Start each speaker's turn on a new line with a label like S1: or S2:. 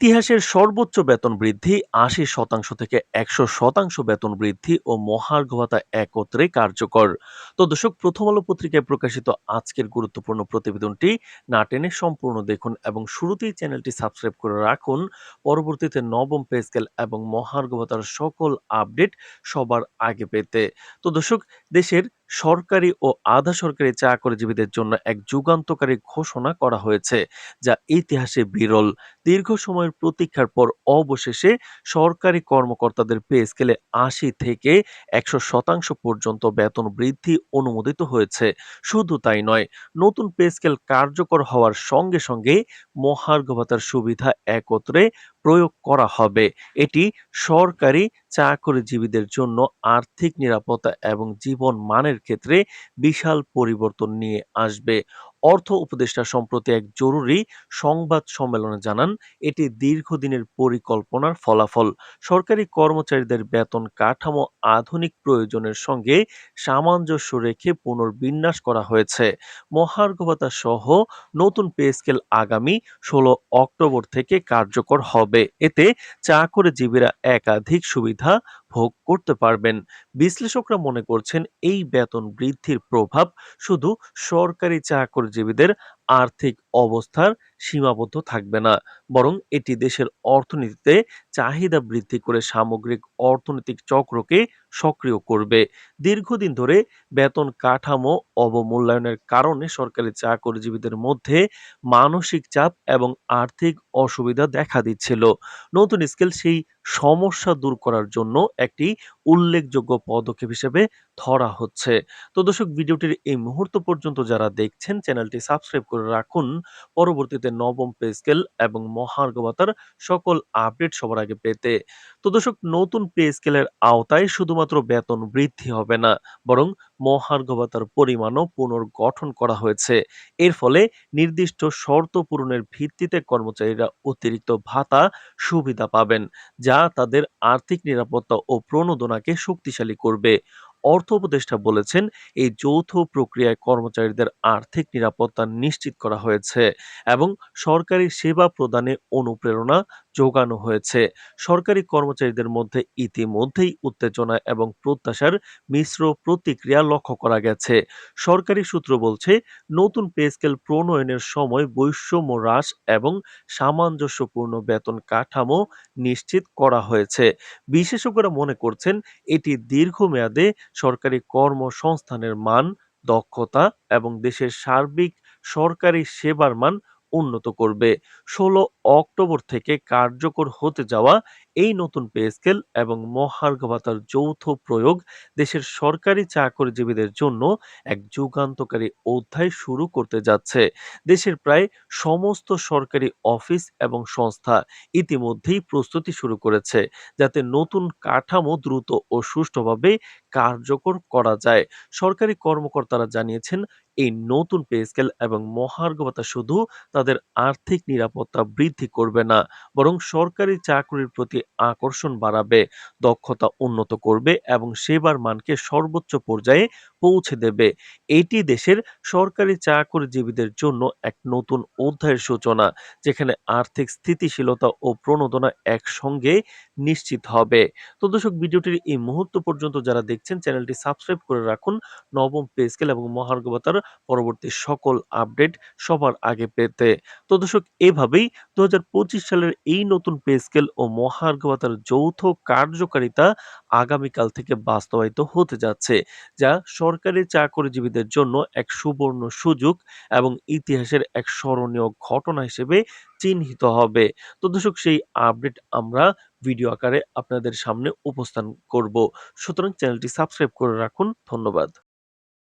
S1: ইতিহাসের সর্বোচ্চ বেতন বৃদ্ধি, আশি শতাংশ থেকে একশো শতাংশ বেতন বৃদ্ধি ও মহার্ঘ ভাতা একত্রে কার্যকর। তো দর্শক, প্রথম আলো পত্রিকায় প্রকাশিত আজকের গুরুত্বপূর্ণ প্রতিবেদনটি না টেনে সম্পূর্ণ দেখুন এবং শুরুতেই চ্যানেলটি সাবস্ক্রাইব করে রাখুন। পরবর্তীতে নবম পে স্কেল এবং মহার্ঘ ভাতার সকল আপডেট সবার আগে পেতে। তো দর্শক দেশের সরকারি ও আধা সরকারি চাকরিজীবীদের জন্য এক যুগান্তকারী ঘোষণা করা হয়েছে, যা ইতিহাসে বিরল। দীর্ঘ সময়ের প্রতীক্ষার পর অবশেষে সরকারি কর্মকর্তাদের পে স্কেলে আশি থেকে একশো শতাংশ পর্যন্ত বেতন বৃদ্ধি অনুমোদিত হয়েছে। শুধু তাই নয়, নতুন পে স্কেল কার্যকর হওয়ার সঙ্গে সঙ্গে মহার্ঘ ভাতার সুবিধা একত্রে প্রয়োগ করা হবে। এটি সরকারি চাকরিজীবীদের জন্য আর্থিক নিরাপত্তা এবং জীবন মানের ক্ষেত্রে বিশাল পরিবর্তন নিয়ে আসবে। অর্থ উপদেষ্টা সম্প্রতি এক জরুরি সংবাদ সম্মেলনে জানান, এটি দীর্ঘদিনের পরিকল্পনার ফলাফল। সরকারি কর্মচারীদের বেতন কাঠামো আধুনিক প্রয়োজনের সঙ্গে সামঞ্জস্য রেখে পুনর্বিন্যাস করা হয়েছে। মহার্ঘ ভাতা সহ নতুন পে স্কেল আগামী ষোলো অক্টোবর থেকে কার্যকর হবে। এতে চাকরিজীবীরা একাধিক সুবিধা ভোগ করতে পারবেন। বিশ্লেষকরা মনে করছেন এই বেতন বৃদ্ধির প্রভাব শুধু সরকারি চাকরিজীবীদের আর্থিক অবস্থার সীমাবদ্ধ থাকবে না। বরং এটি দেশের অর্থনীতিতে চাহিদা বৃদ্ধি করে সামগ্রিক অর্থনৈতিক চক্রকে সক্রিয় করবে। দীর্ঘদিন ধরে বেতন কাঠামো অবমূল্যায়নের কারণে সরকারি চাকরিজীবীদের মধ্যে মানসিক চাপ এবং আর্থিক অসুবিধা দেখা দিচ্ছিল। নতুন স্কেল সেই সমস্যা দূর করার জন্য একটি উল্লেখযোগ্য পদক্ষেপ হিসেবে ধরা হচ্ছে। তো দর্শক, ভিডিওটির এই মুহূর্ত পর্যন্ত যারা দেখছেন, চ্যানেলটি সাবস্ক্রাইব করে রাখুন। পরবর্তীতে নবম পে স্কেল এবং মহার্ঘ ভাতার সকল আপডেট সবার আগে পেতে। তো দর্শক, নতুন পে স্কেলের আওতায় শুধুমাত্র বেতন বৃদ্ধি হবে না, বরং মহার্ঘ ভাতার পরিমাণও পুনর্গঠন করা হয়েছে। এর ফলে নির্দিষ্ট শর্ত পূরণের ভিত্তিতে কর্মচারীরা অতিরিক্ত ভাতা সুবিধা পাবেন, যা তাদের আর্থিক নিরাপত্তা ও প্রণোদনাকে শক্তিশালী করবে। অর্থ উপদেষ্টা বলেছেন, এই যৌথ প্রক্রিয়ায় কর্মচারীদের আর্থিক নিরাপত্তা নিশ্চিত করা হয়েছে এবং সরকারি সেবা প্রদানে অনুপ্রেরণা যোগানো হয়েছে। সরকারি কর্মচারীদের মধ্যে ইতিমধ্যেই উত্তেজনা এবং প্রত্যাশার মিশ্র প্রতিক্রিয়া লক্ষ্য করা গেছে। সরকারি সূত্র বলছে, নতুন পে স্কেল প্রণয়নের সময় বৈষম্য হ্রাস এবং সামঞ্জস্যপূর্ণ বেতন কাঠামো নিশ্চিত করা হয়েছে। বিশেষজ্ঞরা মনে করছেন, এটি দীর্ঘমেয়াদে সরকারি কর্মসংস্থানের মান, দক্ষতা এবং দেশের সার্বিক সরকারি সেবার মান উন্নত করবে। ষোলো অক্টোবর থেকে কার্যকর হতে যাওয়া এই নতুন পে স্কেল এবং মহার্ঘ ভাতার যৌথ প্রয়োগ দেশের সরকারি চাকরিজীবীদের জন্য এক যুগান্তকারী অধ্যায় শুরু করতে যাচ্ছে। দেশের প্রায় সমস্ত সরকারি অফিস এবং সংস্থা ইতিমধ্যেই প্রস্তুতি শুরু করেছে, যাতে নতুন কাঠামো দ্রুত ও সুষ্ঠুভাবে কার্যকর করা যায়। সরকারি কর্মকর্তারা জানিয়েছেন, এই নতুন পে স্কেল এবং মহার্ঘ ভাতা শুধু তাদের আর্থিক নিরাপত্তা বৃদ্ধি করবে না, বরং সরকারি চাকরির প্রতি আকর্ষণ বাড়াবে দক্ষতা উন্নত করবে এবং সেবার মানকে সর্বোচ্চ পর্যায়ে পৌঁছে দেবে। এটি দেশের সরকারি চাকরিজীবীদের জন্য এক নতুন অধ্যায়ের সূচনা, যেখানে আর্থিক স্থিতিশীলতা ও প্রণোদনা একসঙ্গে নিশ্চিত হবে। তো দর্শক, ভিডিওটির এই মুহূর্ত পর্যন্ত যারা দেখছেন, চ্যানেলটি সাবস্ক্রাইব করে রাখুন। নবম পে স্কেল এবং মহার্ঘ ভাতার পরবর্তী সকল আপডেট সবার আগে পেতে। তো দর্শক, এভাবেই দু হাজার পঁচিশ সালের এই নতুন পে স্কেল ও মহার্ঘ ভাতার যৌথ কার্যকারিতা আগামীকাল থেকে বাস্তবায়িত হতে যাচ্ছে, যা সরকারি চাকরিজীবীদের জন্য এক সুবর্ণ সুযোগ এবং ইতিহাসের এক স্মরণীয় ঘটনা হিসেবে চিহ্নিত হবে। তো দর্শক, সেই আপডেট আমরা ভিডিও আকারে আপনাদের সামনে উপস্থান করব। সুতরাং চ্যানেলটি সাবস্ক্রাইব করে রাখুন। ধন্যবাদ।